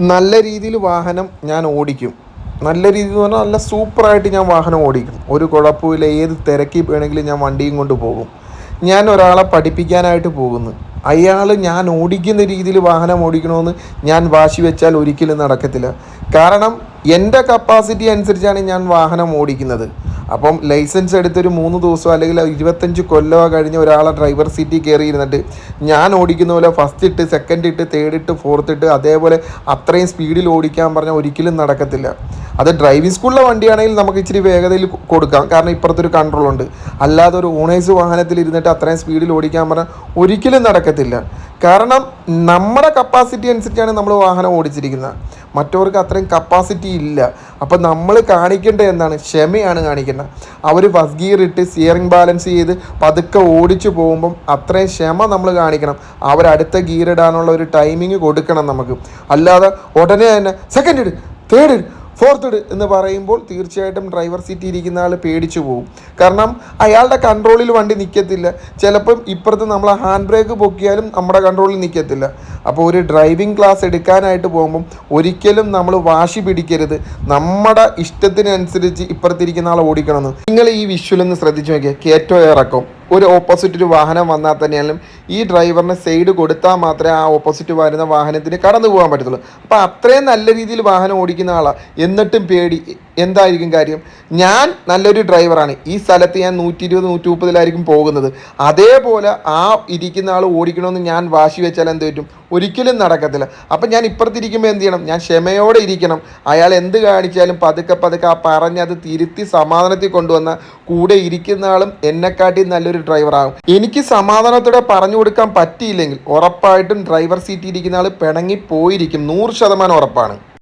നല്ല രീതിയിൽ വാഹനം ഞാൻ ഓടിക്കും. നല്ല രീതിയിൽ എന്ന് പറഞ്ഞാൽ നല്ല സൂപ്പറായിട്ട് ഞാൻ വാഹനം ഓടിക്കും. ഒരു കുഴപ്പമില്ല. ഏത് തിരക്കി വേണമെങ്കിലും ഞാൻ വണ്ടിയും കൊണ്ട് പോകും. ഞാൻ ഒരാളെ പഠിപ്പിക്കാനായിട്ട് പോകുന്നു. അയാൾ ഞാൻ ഓടിക്കുന്ന രീതിയിൽ വാഹനം ഓടിക്കണമെന്ന് ഞാൻ വാശി വെച്ചാൽ ഒരിക്കലും നടക്കത്തില്ല. കാരണം എന്റെ കപ്പാസിറ്റി അനുസരിച്ചാണ് ഞാൻ വാഹനം ഓടിക്കുന്നത്. അപ്പം ലൈസൻസ് എടുത്തൊരു മൂന്ന് ദിവസം അല്ലെങ്കിൽ ഇരുപത്തഞ്ച് കൊല്ലമോ കഴിഞ്ഞ ഒരാളെ ഡ്രൈവർ സീറ്റിൽ കയറി ഇരുന്നിട്ട് ഞാൻ ഓടിക്കുന്ന പോലെ ഫസ്റ്റ് ഇട്ട് സെക്കൻഡ് ഇട്ട് തേർഡ് ഇട്ട് ഫോർത്ത് ഇട്ട് അതേപോലെ അത്രയും സ്പീഡിൽ ഓടിക്കാൻ പറഞ്ഞാൽ ഒരിക്കലും നടക്കത്തില്ല. അത് ഡ്രൈവിംഗ് സ്കൂളിലെ വണ്ടിയാണെങ്കിൽ നമുക്ക് ഇച്ചിരി വേഗതയിൽ കൊടുക്കാം. കാരണം ഇപ്പുറത്തൊരു കൺട്രോൾ ഉണ്ട്. അല്ലാതെ ഒരു ഓണേഴ്സ് വാഹനത്തിൽ ഇരുന്നിട്ട് അത്രയും സ്പീഡിൽ ഓടിക്കാൻ പറഞ്ഞാൽ ഒരിക്കലും നടക്കത്തില്ല. കാരണം നമ്മുടെ കപ്പാസിറ്റി അനുസരിച്ചാണ് നമ്മൾ വാഹനം ഓടിച്ചിരിക്കുന്നത്. മറ്റവർക്ക് അത്രയും കപ്പാസിറ്റി ഇല്ല. അപ്പം നമ്മൾ കാണിക്കേണ്ടത് എന്താണ്? ക്ഷമയാണ് കാണിക്കേണ്ടത്. അവർ ഫസ്റ്റ് ഗിയർ ഇട്ട് സ്റ്റിയറിംഗ് ബാലൻസ് ചെയ്ത് പതുക്കെ ഓടിച്ചു പോകുമ്പം അത്രയും ക്ഷമ നമ്മൾ കാണിക്കണം. അവരടുത്ത ഗിയർ ഇടാനുള്ള ഒരു ടൈമിങ് കൊടുക്കണം നമുക്ക്. അല്ലാതെ ഉടനെ തന്നെ സെക്കൻഡ് ഇട് തേർഡ് ഇട് ഫോർത്ത് എന്ന് പറയുമ്പോൾ തീർച്ചയായിട്ടും ഡ്രൈവർ സീറ്റിൽ ഇരിക്കുന്ന ആൾ പേടിച്ചു പോകും കാരണം അയാളുടെ കൺട്രോളിൽ വണ്ടി നിൽക്കത്തില്ല ചിലപ്പം ഇപ്പുറത്ത് നമ്മൾ ഹാൻഡ് ബ്രേക്ക് പൊക്കിയാലും നമ്മുടെ കൺട്രോളിൽ നിൽക്കത്തില്ല അപ്പോൾ ഒരു ഡ്രൈവിംഗ് ക്ലാസ് എടുക്കാനായിട്ട് പോകുമ്പം ഒരിക്കലും നമ്മൾ വാശി പിടിക്കരുത്. നമ്മുടെ ഇഷ്ടത്തിനനുസരിച്ച് ഇപ്പുറത്തിരിക്കുന്ന ആളെ ഓടിക്കണമെന്ന് നിങ്ങൾ ഈ വിഷ്വലൊന്ന് ശ്രദ്ധിച്ചു നോക്കിയാൽ കേറ്റോ ഇറക്കം. ഒരു ഓപ്പോസിറ്റ് ഒരു വാഹനം വന്നാൽ തന്നെയാലും ഈ ഡ്രൈവറിന് സൈഡ് കൊടുത്താൽ മാത്രമേ ആ ഓപ്പോസിറ്റ് വരുന്ന വാഹനത്തിന് കടന്നു പോകാൻ പറ്റത്തുള്ളൂ. അപ്പോൾ അത്രയും നല്ല രീതിയിൽ വാഹനം ഓടിക്കുന്ന ആളാണ് എന്നിട്ടും പേടി. എന്തായിരിക്കും കാര്യം? ഞാൻ നല്ലൊരു ഡ്രൈവറാണ് ഈ സ്ഥലത്ത് ഞാൻ നൂറ്റി ഇരുപത് നൂറ്റി മുപ്പതിലായിരിക്കും പോകുന്നത്. അതേപോലെ ആ ഇരിക്കുന്ന ആൾ ഓടിക്കണമെന്ന് ഞാൻ വാശി വെച്ചാൽ എന്ത് പറ്റും? ഒരിക്കലും നടക്കത്തില്ല. അപ്പം ഞാൻ ഇപ്പുറത്തിരിക്കുമ്പോൾ എന്ത് ചെയ്യണം? ഞാൻ ക്ഷമയോടെ ഇരിക്കണം. അയാൾ എന്ത് കാണിച്ചാലും പതുക്കെ പതുക്കെ ആ പറഞ്ഞ് അത് തിരുത്തി സമാധാനത്തിൽ കൊണ്ടുവന്ന കൂടെ ഇരിക്കുന്ന ആളും എന്നെക്കാട്ടി നല്ലൊരു ഡ്രൈവറാകും എനിക്ക് സമാധാനത്തോടെ പറഞ്ഞു കൊടുക്കാൻ പറ്റിയില്ലെങ്കിൽ ഉറപ്പായിട്ടും ഡ്രൈവർ സീറ്റിൽ ഇരിക്കുന്ന ആൾ പിണങ്ങി പോയിരിക്കും. നൂറ് ശതമാനം ഉറപ്പാണ്.